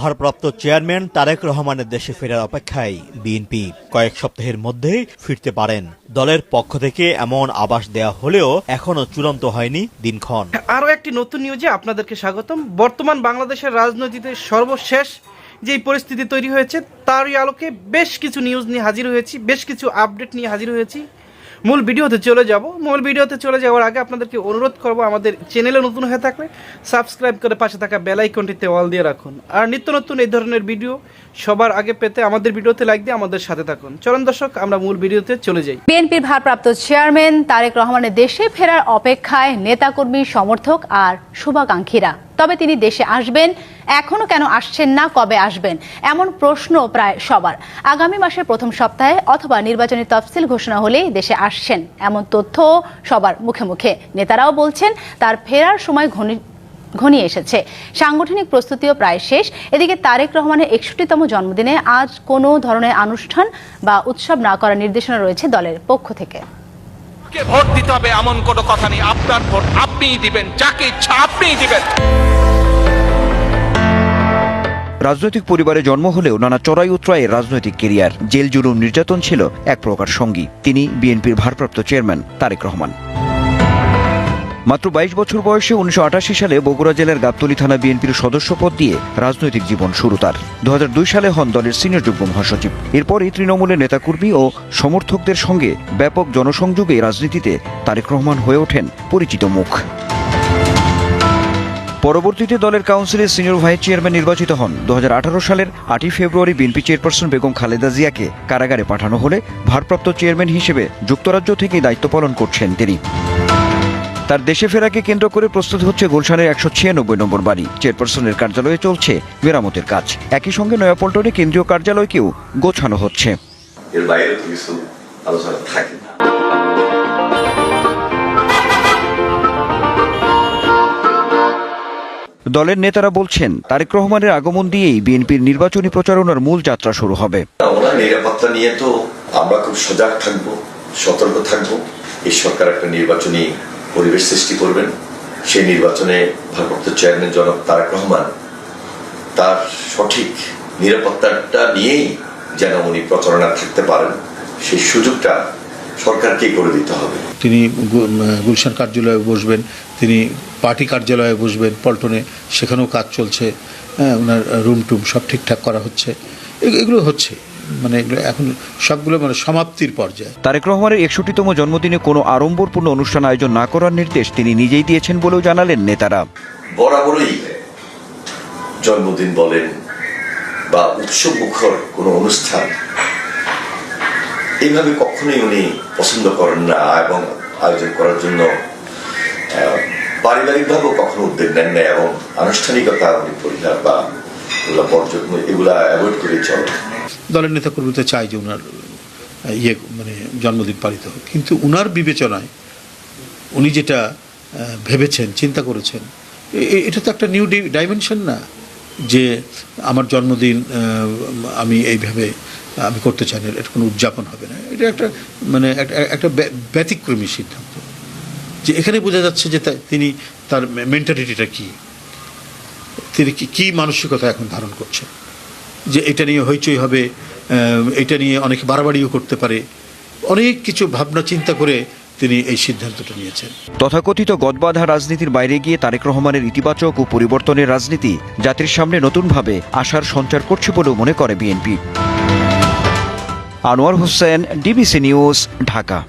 ভারপ্রাপ্ত চেয়ারম্যান তারেক রহমানের দেশে ফেরার অপেক্ষায় বিএনপি কয়েক সপ্তাহের মধ্যেই ফিরতে পারেন। দলের পক্ষ থেকে এমন আবাস দেয়া হলেও এখনও চূড়ান্ত হয়নি দিনক্ষণ। আরও একটি নতুন নিউজে আপনাদেরকে স্বাগতম। বর্তমান বাংলাদেশের রাজনীতিতে সর্বশেষ যেই পরিস্থিতি তৈরি হয়েছে, তারই আলোকে বেশ কিছু নিউজ নিয়ে হাজির হয়েছি, বেশ কিছু আপডেট নিয়ে হাজির হয়েছি। মূল ভিডিওতে চলে যাব। মূল ভিডিওতে চলে যাওয়ার আগে আপনাদেরকে অনুরোধ করব, আমাদের চ্যানেলে নতুন হয়ে থাকলে সাবস্ক্রাইব করে পাশে থাকা বেল আইকনটিতে অল দিয়ে রাখুন। আর নিত্য নতুন এই ধরনের ভিডিও সবার আগে পেতে আমাদের ভিডিওতে লাইক দিয়ে আমাদের সাথে থাকুন। চলুন দর্শক, আমরা মূল ভিডিওতে চলে যাই। বিএনপির ভারপ্রাপ্ত চেয়ারম্যান তারেক রহমানের দেশে ফেরার অপেক্ষায় নেতাকর্মী, সমর্থক আর শুভাকাঙ্ক্ষীরা। তবে তিনি দেশে আসবেন। এখনও কেন আসছেন না, কবে আসবেন? এমন প্রশ্ন প্রায় সবার। আগামী মাসের প্রথম সপ্তাহে অথবা নির্বাচনী তফসিল ঘোষণা হলেই দেশে আসছেন। এমন তথ্য সবার মুখে মুখে। নেতারাও বলছেন, তার ফেরার সময় ঘনি, ঘনিয়ে এসেছে। সাংগঠনিক প্রস্তুতিও প্রায় শেষ। এদিকে তারেক রহমানের একষট্টিতম জন্মদিনে আজ কোনো ধরনের অনুষ্ঠান বা উৎসব না করার নির্দেশনা রয়েছে দলের পক্ষ থেকে। ভোট দিতে হবে এমন কোনো কথা নেই। আপনার ভোট আপনিই দিবেন, যাকে ইচ্ছা আপনিই দিবেন। রাজনৈতিক পরিবারে জন্ম হলেও নানা চড়াই উত্তরায়ের রাজনৈতিক কেরিয়ার। জেল জুলুম নির্যাতন ছিল এক প্রকার সঙ্গী। তিনি বিএনপির ভারপ্রাপ্ত চেয়ারম্যান তারেক রহমান। মাত্র বাইশ বছর বয়সে উনিশশো আটাশি সালে বগুড়া জেলার গাবতলী থানা বিএনপির সদস্য পদ দিয়ে রাজনৈতিক জীবন শুরু তার। দু হাজার দুই সালে হন দলের সিনিয়র যুগ্ম মহাসচিব। এরপরই তৃণমূলের নেতাকর্মী ও সমর্থকদের সঙ্গে ব্যাপক জনসংযোগে রাজনীতিতে তারেক রহমান হয়ে ওঠেন পরিচিত মুখ। পরবর্তীতে দলের কাউন্সিলের সিনিয়র ভাইস চেয়ারম্যান নির্বাচিত হন। দু হাজার আঠারো সালের আটই ফেব্রুয়ারি বিএনপি চেয়ারপারসন বেগম খালেদা জিয়াকে কারাগারে পাঠানো হলে ভারপ্রাপ্ত চেয়ারম্যান হিসেবে যুক্তরাজ্য থেকেই দায়িত্ব পালন করছেন তিনি। তার দেশে ফেরাকে কেন্দ্র করে প্রস্তুত হচ্ছে গুলশানের একশো ছিয়ানব্বই নম্বর বাড়ি। চেয়ারপারসনের কার্যালয়ে চলছে মেরামতের কাজ। একই সঙ্গে নয়াপল্টনে কেন্দ্রীয় কার্যালয়কেও গোছানো হচ্ছে। এর বাইরে কিছু আলোচনা থাকে দলের নেতারা বলছেন তারেক রহমানের আগমন দিয়েই বিএনপির নির্বাচনী প্রচারণার মূল যাত্রা শুরু হবে। নিরাপত্তা নিয়ে তো আমরা খুব সজাগ থাকব সতর্ক থাকব। এই সরকার একটা নির্বাচনী পরিবেশ সৃষ্টি করবেন। সেই নির্বাচনে ভারপ্রাপ্ত চেয়ারম্যান জনক তারেক রহমান তার সঠিক নিরাপত্তাটা নিয়েই যেন উনি প্রচারণা থাকতে পারেন, সেই সুযোগটা সরকারকেই করে দিতে হবে। তিনি গুলশান কার্যালয়ে বসবেন, তিনি পার্টি কার্যালয়ে বসবেন, পল্টনে সেখানেও কাজ চলছে হ্যাঁ ওনার রুম টুম সব ঠিকঠাক করা হচ্ছে। এগুলো হচ্ছে। মানে এগুলো এখন সবগুলো মানে সমাপ্তির পর্যায়ে। তারেক রহমানের একষট্টিতম জন্মদিনে কোনো আড়ম্বরপূর্ণ অনুষ্ঠান আয়োজন না করার নির্দেশ তিনি নিজেই দিয়েছেন বলেও জানালেন নেতারা। বরাবরই জন্মদিন বলেন বা উৎসব মুখর কোনো অনুষ্ঠান এইভাবে কখনোই উনি পছন্দ করেন না এবং আয়োজন করার জন্য আহ, পারিবারিকভাবেও কখনো উদ্যোগ নেন না এবং আনুষ্ঠানিকতা উনি পরিহার বা এগুলা বর্জন এগুলা অ্যাভয়েড দলের নেতাকর্মীতে চাই যে ওনার ইয়ে মানে জন্মদিন পালিত কিন্তু ওনার বিবেচনায় উনি যেটা ভেবেছেন, চিন্তা করেছেন এটা তো একটা নিউ ডাইমেনশন না যে আমার জন্মদিন আমি এইভাবে, আমি করতে চাই না, এটা কোনো উদযাপন হবে না। এটা একটা মানে একটা ব্যতিক্রমী সিদ্ধান্ত। যে এখানে বোঝা যাচ্ছে যে তিনি তার মেন্টালিটিটা কি? তিনি কি- মানসিকতা এখন ধারণ করছেন? যে এটা নিয়ে হইচই হবে এটা নিয়ে অনেক বাড়াবাড়িও করতে পারে। অনেক কিছু ভাবনা চিন্তা করে তিনি এই সিদ্ধান্তটা নিয়েছেন। তথাকথিত গদবাধা রাজনীতির বাইরে গিয়ে তারেক রহমানের ইতিবাচক ও পরিবর্তনের রাজনীতি জাতির সামনে নতুনভাবে আশার সঞ্চার করছে বলেও মনে করে BNP. Anwar Hossain, DBC news, Dhaka.